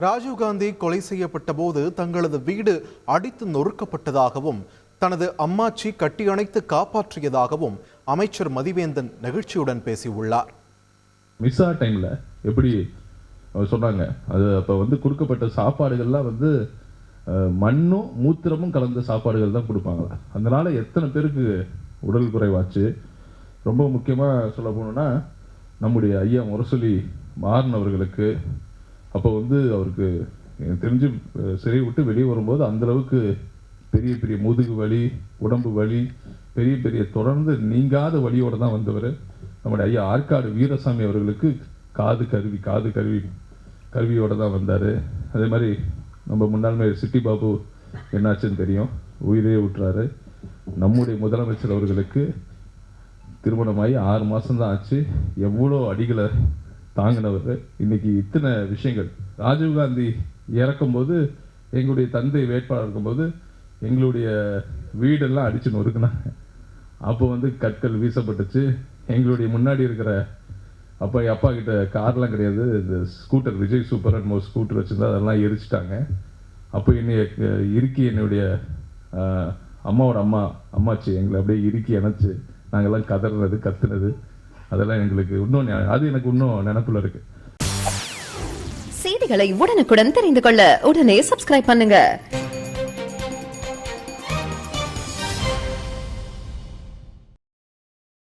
ராஜீவ்காந்தி கொலை செய்யப்பட்ட போது தங்களது வீடு அடித்து நொறுக்கப்பட்டதாகவும் தனது அம்மாச்சி கட்டியணைத்து காப்பாற்றியதாகவும் அமைச்சர் மதிவேந்தன் நெகிழ்ச்சியுடன் பேசியுள்ளார். மிஸ்ஸா ஆன டைமில் எப்படி அவர் சொன்னாங்க அது அப்போ வந்து கொடுக்கப்பட்ட சாப்பாடுகள்லாம் வந்து மண்ணும் மூத்திரமும் கலந்த சாப்பாடுகள் தான் கொடுப்பாங்களா அதனால எத்தனை பேருக்கு உடல் குறைவாச்சு? ரொம்ப முக்கியமாக சொல்ல போனோம்னா நம்முடைய ஐயா முரசொலி மாறினவர்களுக்கு அப்போ வந்து அவருக்கு எனக்கு தெரிஞ்சு சிறையை சிறை விட்டு வெளியே வரும்போது அந்தளவுக்கு பெரிய பெரிய முதுகு வலி உடம்பு வலி பெரிய பெரிய தொடர்ந்து நீங்காத வழியோடு தான் வந்தவர். நம்முடைய ஐயா ஆற்காடு வீரசாமி அவர்களுக்கு காது கருவி காது கருவி கருவியோடு தான் வந்தார். அதே மாதிரி நம்ம முன்னாள் சிட்டி பாபு என்னாச்சுன்னு தெரியும். உயிரே விட்டுறாரு நம்முடைய முதலமைச்சர் அவர்களுக்கு திருமணமாகி ஆறு மாதம்தான் ஆச்சு. எவ்வளோ அடிகளை தாங்கினவர் இன்னைக்கு இத்தனை விஷயங்கள். ராஜீவ்காந்தி இறக்கும்போது எங்களுடைய தந்தை வேட்பாளர் இருக்கும்போது எங்களுடைய வீடெல்லாம் அடிச்சு நொறுக்குனாங்க. அப்போ வந்து கற்கள் வீசப்பட்டுச்சு. எங்களுடைய முன்னாடி இருக்கிற அப்பா அப்பா கிட்ட கார்லாம் கிடையாது. இந்த scooter Vijay super and most scooter வச்சிருந்தா அதெல்லாம் எரிச்சிட்டாங்க. அப்போ என்னைய இறுக்கி என்னுடைய அம்மாவோட அம்மா அம்மாச்சி எங்களை அப்படியே இறுக்கி அணைச்சி நாங்கள்லாம் கதறினது கத்துனது. அதெல்லாம் எங்களுக்கு இன்னும் அது எனக்கு இன்னும் நினப்புல இருக்கு. செய்திகளை உடனுக்குடன் தெரிந்து கொள்ள உடனே சப்ஸ்கிரைப் பண்ணுங்க.